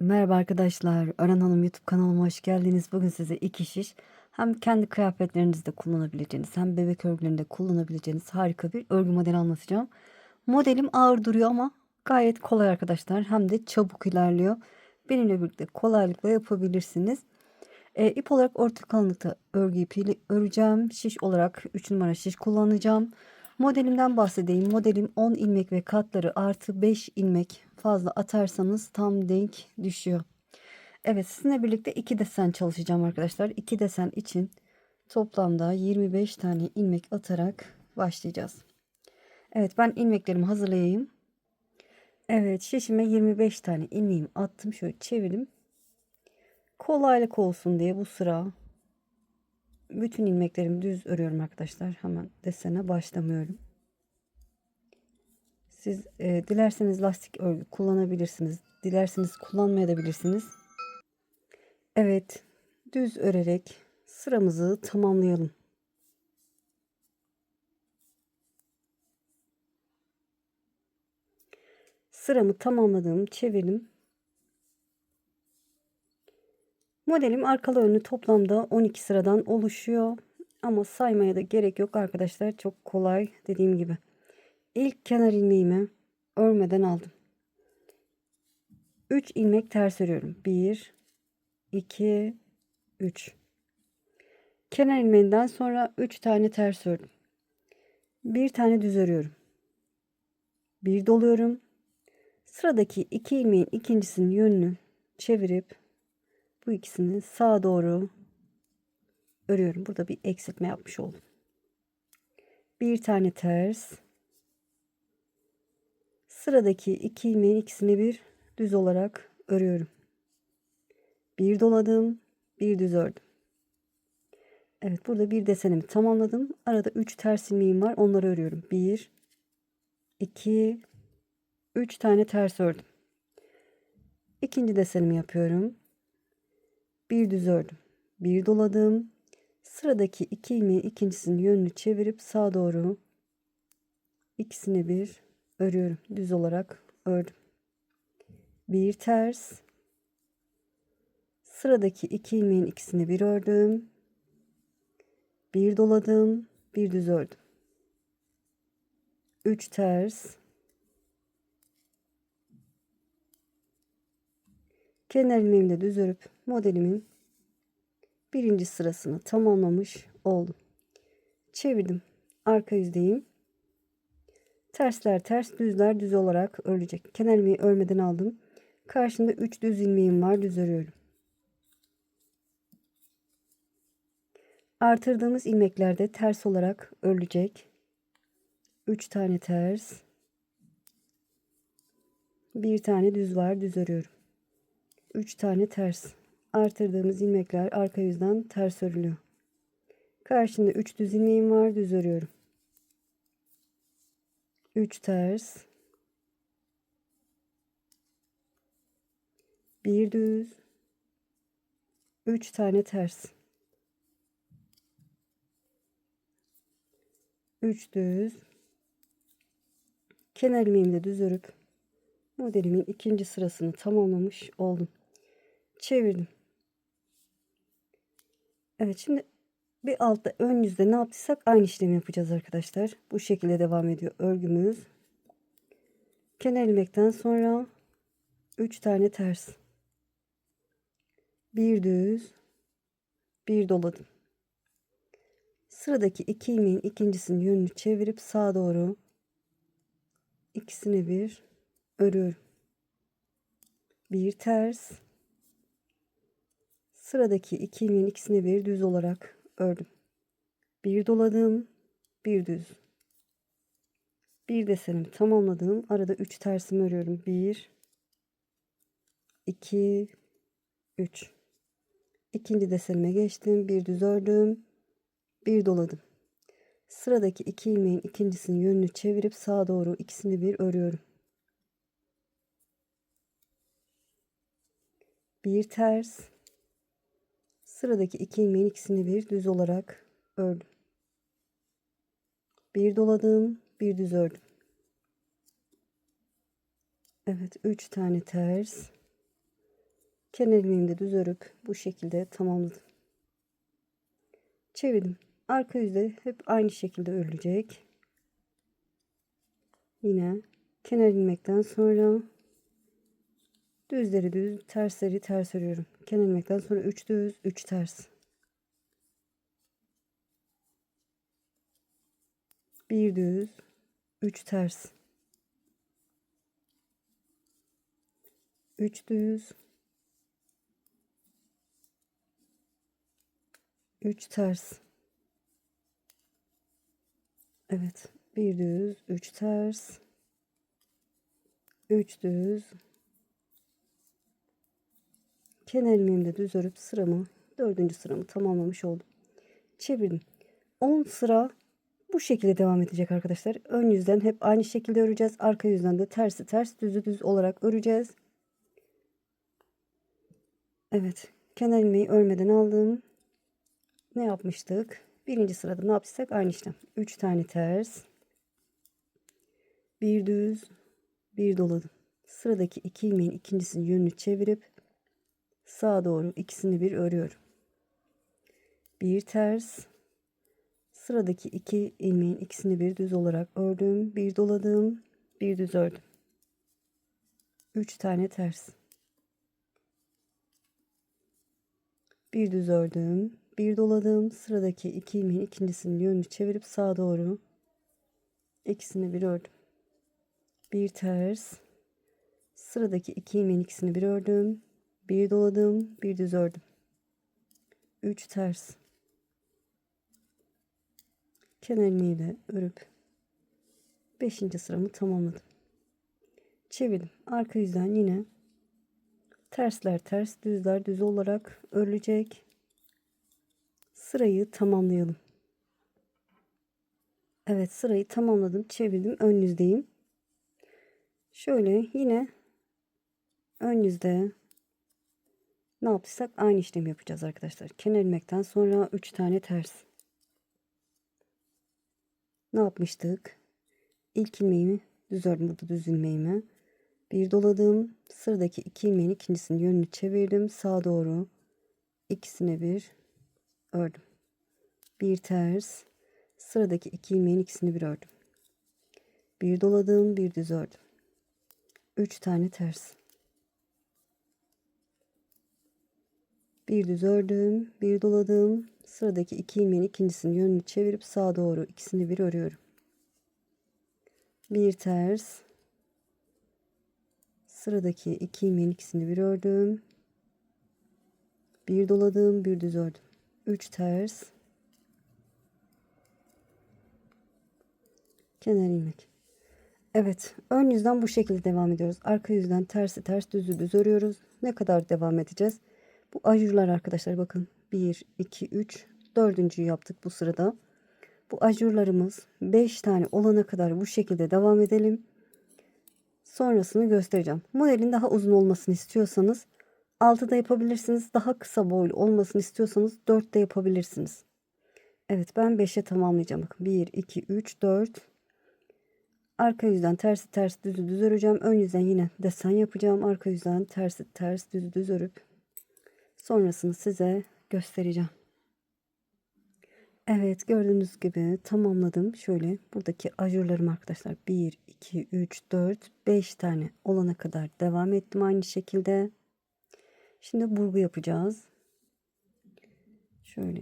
Merhaba arkadaşlar. Ören Hanım YouTube kanalıma hoş geldiniz. Bugün size iki şiş hem kendi kıyafetlerinizde kullanabileceğiniz hem bebek örgülerinde kullanabileceğiniz harika bir örgü modeli anlatacağım. Modelim ağır duruyor ama gayet kolay arkadaşlar. Hem de çabuk ilerliyor. Benimle birlikte kolaylıkla yapabilirsiniz. E, ip olarak orta kalınlıkta örgü ipiyle öreceğim. Şiş olarak 3 numara şiş kullanacağım. Modelimden bahsedeyim. Modelim 10 ilmek ve katları artı 5 ilmek fazla atarsanız tam denk düşüyor. Evet sizinle birlikte 2 desen çalışacağım arkadaşlar. 2 desen için toplamda 25 tane ilmek atarak başlayacağız. Evet ben ilmeklerimi hazırlayayım. Evet şişime 25 tane ilmeğimi attım. Şöyle çevirdim. Kolaylık olsun diye bu sıra bütün ilmeklerimi düz örüyorum arkadaşlar. Hemen desene başlamıyorum. Siz e, dilerseniz lastik örgü kullanabilirsiniz. Dilerseniz kullanmayabilirsiniz. Evet, düz örerek sıramızı tamamlayalım. Sıramı tamamladım, çevirdim. Modelim arkalı önlü toplamda 12 sıradan oluşuyor. Ama saymaya da gerek yok arkadaşlar. Çok kolay dediğim gibi. İlk kenar ilmeğimi örmeden aldım. 3 ilmek ters örüyorum. 1 2 3 Kenar ilmeğinden sonra 3 tane ters ördüm. Bir tane düz örüyorum. Bir doluyorum. Sıradaki iki ilmeğin ikincisinin yönünü çevirip bu ikisini sağa doğru örüyorum. Burada bir eksiltme yapmış oldum. Bir tane ters. Sıradaki iki ilmeğin ikisini bir düz olarak örüyorum. Bir doladım, bir düz ördüm. Evet burada bir desenimi tamamladım. Arada 3 ters ilmeğim var. Onları örüyorum. 1 2 3 tane ters ördüm. İkinci desenimi yapıyorum. Bir düz ördüm. Bir doladım. Sıradaki iki ilmeği ikincisinin yönünü çevirip sağa doğru ikisini bir örüyorum. Düz olarak ördüm. Bir ters. Sıradaki iki ilmeğin ikisini bir ördüm. Bir doladım. Bir düz ördüm. Üç ters. Kenar ilmeğimi düz örüp modelimin birinci sırasını tamamlamış oldum. Çevirdim. Arka yüzdeyim. Tersler ters, düzler düz olarak örülecek. Kenar ilmeği örmeden aldım. Karşımda 3 düz ilmeğim var. Düz örüyorum. Artırdığımız ilmeklerde ters olarak örülecek. 3 tane ters. Bir tane düz var. Düz örüyorum. 3 tane ters. Artırdığımız ilmekler arka yüzden ters örülüyor. Karşımda 3 düz ilmeğim var. Düz örüyorum. 3 ters. Bir düz. 3 tane ters. 3 düz. Kenar ilmeğimi de düz örüp modelimin ikinci sırasını tamamlamış oldum. Çevirdim. Evet şimdi bir altta ön yüzde ne yaptıysak aynı işlemi yapacağız arkadaşlar. Bu şekilde devam ediyor örgümüz. Kenar ilmekten sonra 3 tane ters. Bir düz, bir doladım. Sıradaki iki ilmeğin ikincisinin yönünü çevirip sağa doğru ikisini bir örüyorum. Bir ters. Sıradaki iki ilmeğin ikisini bir düz olarak ördüm. Bir doladım, bir düz. Bir desenimi tamamladım. Arada üç tersimi örüyorum. Bir, iki, üç. İkinci desenime geçtim. Bir düz ördüm. Bir doladım. Sıradaki iki ilmeğin ikincisinin yönünü çevirip sağa doğru ikisini bir örüyorum. Bir ters. Sıradaki iki ilmeğin ikisini bir düz olarak ördüm. Bir doladım, bir düz ördüm. Evet, üç tane ters. Kenar ilmeğimi de düz örüp bu şekilde tamamladım. Çevirdim. Arka yüzde hep aynı şekilde örülecek. Yine kenar ilmekten sonra düzleri düz, tersleri ters örüyorum. Kenar ilmekten sonra 3 düz, 3 ters. Bir düz, 3 ters. 3 düz, 3 ters. Evet. Bir düz, 3 ters. 3 düz. Kenar ilmeğimi de düz örüp sıramı, dördüncü sıramı tamamlamış oldum. Çevirdim. 10 sıra bu şekilde devam edecek arkadaşlar. Ön yüzden hep aynı şekilde öreceğiz. Arka yüzden de tersi ters, düzü düz olarak öreceğiz. Evet. Kenar ilmeği örmeden aldım. Ne yapmıştık? Birinci sırada ne yapsak? Aynı işlem. 3 tane ters. Bir düz. Bir doladım. Sıradaki iki ilmeğin ikincisinin yönünü çevirip sağa doğru ikisini bir örüyorum. Bir ters. Sıradaki iki ilmeğin ikisini bir düz olarak ördüm. Bir doladım. Bir düz ördüm. 3 tane ters. Bir düz ördüm. Bir doladım. Sıradaki iki ilmeğin ikincisinin yönünü çevirip sağa doğru ikisini bir ördüm. Bir ters. Sıradaki iki ilmeğin ikisini bir ördüm. Bir doladım. Bir düz ördüm. Üç ters. Kenar ilmeğiyle örüp beşinci sıramı tamamladım. Çevirdim. Arka yüzden yine tersler ters, düzler düz olarak örülecek. Sırayı tamamlayalım. Evet sırayı tamamladım. Çevirdim. Ön yüzdeyim. Şöyle yine ön yüzde ne yaptıysak aynı işlemi yapacağız arkadaşlar. Kenar ilmekten sonra 3 tane ters. Ne yapmıştık? İlk ilmeğimi düz ördüm burada düz ilmeğimi. Bir doladım. Sıradaki iki ilmeğin ikincisinin yönünü çevirdim. Sağa doğru ikisine bir ördüm. Bir ters. Sıradaki iki ilmeğin ikisini bir ördüm. Bir doladım, bir düz ördüm. Üç tane ters. Bir düz ördüm, bir doladım. Sıradaki iki ilmeğin ikincisinin yönünü çevirip sağa doğru ikisini bir örüyorum. Bir ters. Sıradaki iki ilmeğin ikisini bir ördüm. Bir doladım, bir düz ördüm. 3 ters kenar ilmek Evet ön yüzden bu şekilde devam ediyoruz arka yüzden tersi ters düzü düz örüyoruz ne kadar devam edeceğiz bu ajurlar arkadaşlar bakın 1 2 3 dördüncüyü yaptık bu sırada bu ajurlarımız 5 tane olana kadar bu şekilde devam edelim sonrasını göstereceğim modelin daha uzun olmasını istiyorsanız 6'da yapabilirsiniz. Daha kısa boylu olmasını istiyorsanız 4'te yapabilirsiniz. Evet ben 5'e tamamlayacağım. Bakın 1, 2, 3, 4. Arka yüzden tersi ters düzü düz öreceğim. Ön yüzden yine desen yapacağım. Arka yüzden tersi ters düzü düz örüp sonrasını size göstereceğim. Evet gördüğünüz gibi tamamladım. Şöyle buradaki ajurlarım arkadaşlar 1, 2, 3, 4, 5 tane olana kadar devam ettim aynı şekilde. Şimdi burgu yapacağız. Şöyle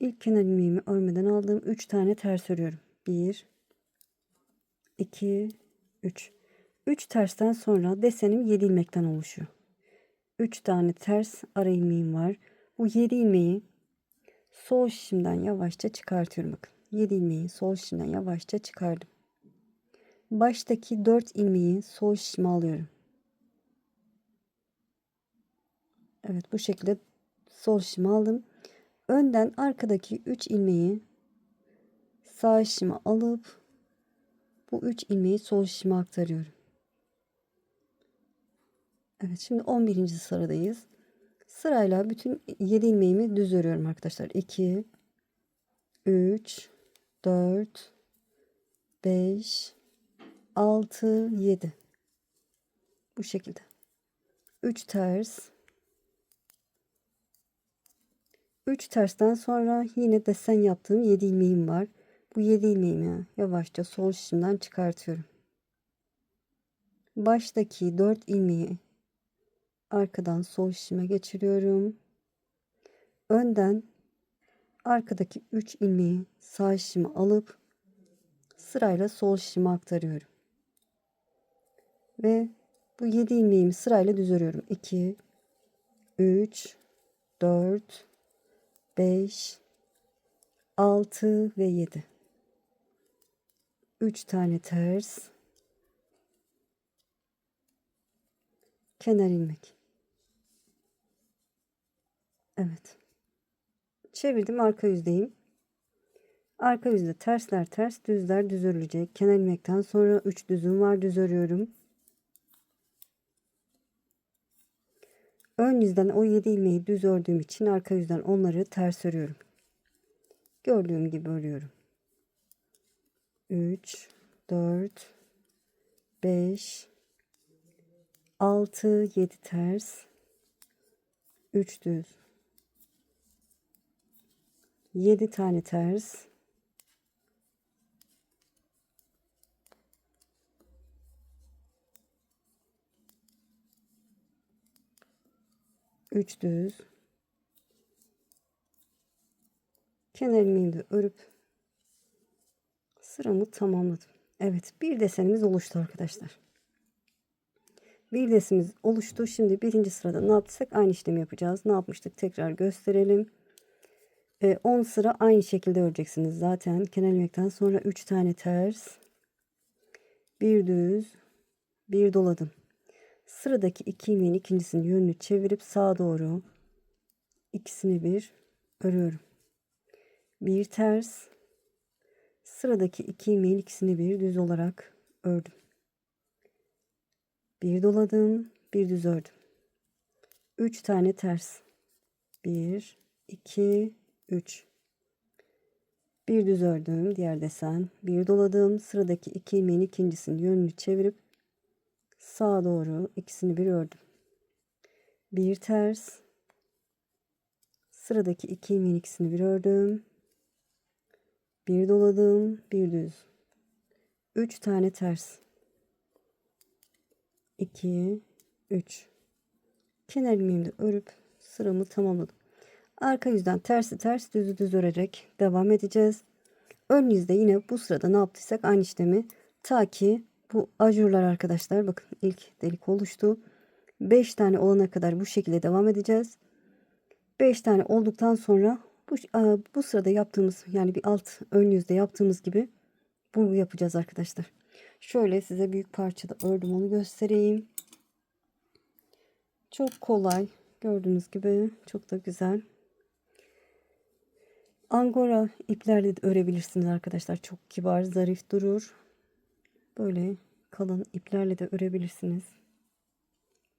ilk kenar ilmeğimi örmeden aldığım 3 tane ters örüyorum. 1 2 3 3 tersten sonra desenim 7 ilmekten oluşuyor. 3 tane ters ara ilmeğim var. Bu 7 ilmeği sol şişimden yavaşça çıkartıyorum bakın. 7 ilmeği sol şişimden yavaşça çıkardım. Baştaki 4 ilmeği sol şişime alıyorum. Evet bu şekilde sol şişimi aldım. Önden arkadaki 3 ilmeği sağ şişime alıp bu 3 ilmeği sol şişime aktarıyorum. Evet şimdi 11. sıradayız. Sırayla bütün 7 ilmeğimi düz örüyorum arkadaşlar. 2 3 4 5 6 7 bu şekilde. 3 ters 3 tersten sonra yine desen yaptığım 7 ilmeğim var. Bu 7 ilmeğimi yavaşça sol şişimden çıkartıyorum. Baştaki 4 ilmeği arkadan sol şişime geçiriyorum. Önden arkadaki 3 ilmeği sağ şişime alıp sırayla sol şişime aktarıyorum. Ve bu 7 ilmeğimi sırayla düz örüyorum. 2 3 4 5 6 ve 7 3 tane ters kenar ilmek Evet. Çevirdim arka yüzdeyim. Arka yüzde tersler ters düzler düz örülecek kenar ilmekten sonra 3 düzüm var düz örüyorum ön yüzden o 7 ilmeği düz ördüğüm için arka yüzden onları ters örüyorum. Gördüğüm gibi örüyorum. 3 4 5 6 7 ters 3 düz 7 tane ters Üç düz kenar ilmeğimi örüp sıramı tamamladım. Evet bir desenimiz oluştu arkadaşlar. Bir desenimiz oluştu. Şimdi birinci sırada ne yaptıysak aynı işlemi yapacağız. Ne yapmıştık tekrar gösterelim. 10 sıra aynı şekilde öreceksiniz. Zaten kenar ilmekten sonra 3 tane ters. Bir düz. Bir doladım. Sıradaki iki ilmeğin ikincisinin yönünü çevirip sağa doğru ikisini bir örüyorum. Bir ters. Sıradaki iki ilmeğin ikisini bir düz olarak ördüm. Bir doladım, bir düz ördüm. Üç tane ters. Bir, iki, üç. Bir düz ördüm, diğer desen. Bir doladım, sıradaki iki ilmeğin ikincisinin yönünü çevirip sağa doğru ikisini bir ördüm. Bir ters. Sıradaki iki ilmeğin ikisini bir ördüm. Bir doladım, bir düz. Üç tane ters. 2 3 kenar ilmeğimi de örüp sıramı tamamladım. Arka yüzden tersi ters düzü düz örerek devam edeceğiz. Ön yüzde yine bu sırada ne yaptıysak aynı işlemi ta ki bu ajurlar arkadaşlar bakın ilk delik oluştu. 5 tane olana kadar bu şekilde devam edeceğiz. 5 tane olduktan sonra bu, bu sırada yaptığımız yani bir alt ön yüzde yaptığımız gibi burgu yapacağız arkadaşlar. Şöyle size büyük parçada ördüm onu göstereyim. Çok kolay. Gördüğünüz gibi çok da güzel. Angora iplerle de örebilirsiniz arkadaşlar. Çok kibar, zarif durur. Böyle kalın iplerle de örebilirsiniz.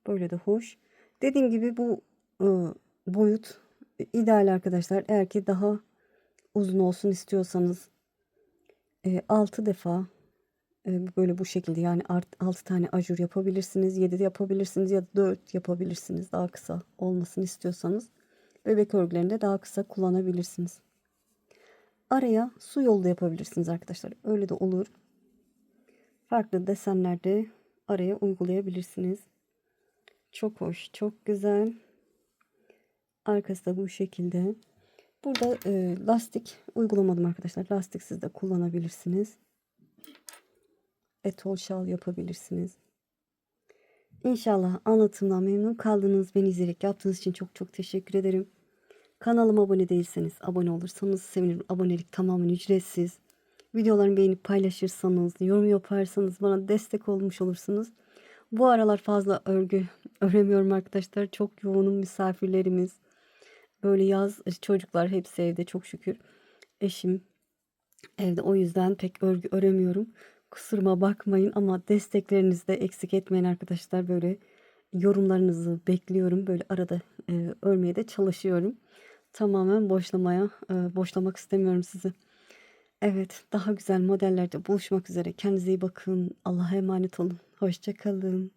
Böyle de hoş. Dediğim gibi bu e, boyut ideal arkadaşlar. Eğer ki daha uzun olsun istiyorsanız e, 6 defa böyle bu şekilde yani 6 tane ajur yapabilirsiniz. 7 de yapabilirsiniz ya da 4 yapabilirsiniz. Daha kısa olmasını istiyorsanız bebek örgülerinde daha kısa kullanabilirsiniz. Araya su yolu da yapabilirsiniz arkadaşlar. Öyle de olur. Farklı desenlerde araya uygulayabilirsiniz. Çok hoş, çok güzel. Arkası da bu şekilde. Burada e, lastik uygulamadım arkadaşlar. Lastik siz de kullanabilirsiniz etol şal yapabilirsiniz. İnşallah anlatımdan memnun kaldınız. Beni izleyerek yaptığınız için çok çok teşekkür ederim. Kanalıma abone değilseniz abone olursanız sevinirim. Abonelik tamamen ücretsiz. Videolarımı beğenip paylaşırsanız, yorum yaparsanız bana destek olmuş olursunuz. Bu aralar fazla örgü öremiyorum arkadaşlar. Çok yoğunum misafirlerimiz. Böyle yaz çocuklar hepsi evde çok şükür. Eşim evde o yüzden pek örgü öremiyorum. Kusuruma bakmayın ama desteklerinizi de eksik etmeyin arkadaşlar. Böyle yorumlarınızı bekliyorum. Böyle arada e, örmeye de çalışıyorum. Tamamen boşlamaya, e, boşlamak istemiyorum sizi. Evet, daha güzel modellerde buluşmak üzere. Kendinize iyi bakın. Allah'a emanet olun. Hoşçakalın.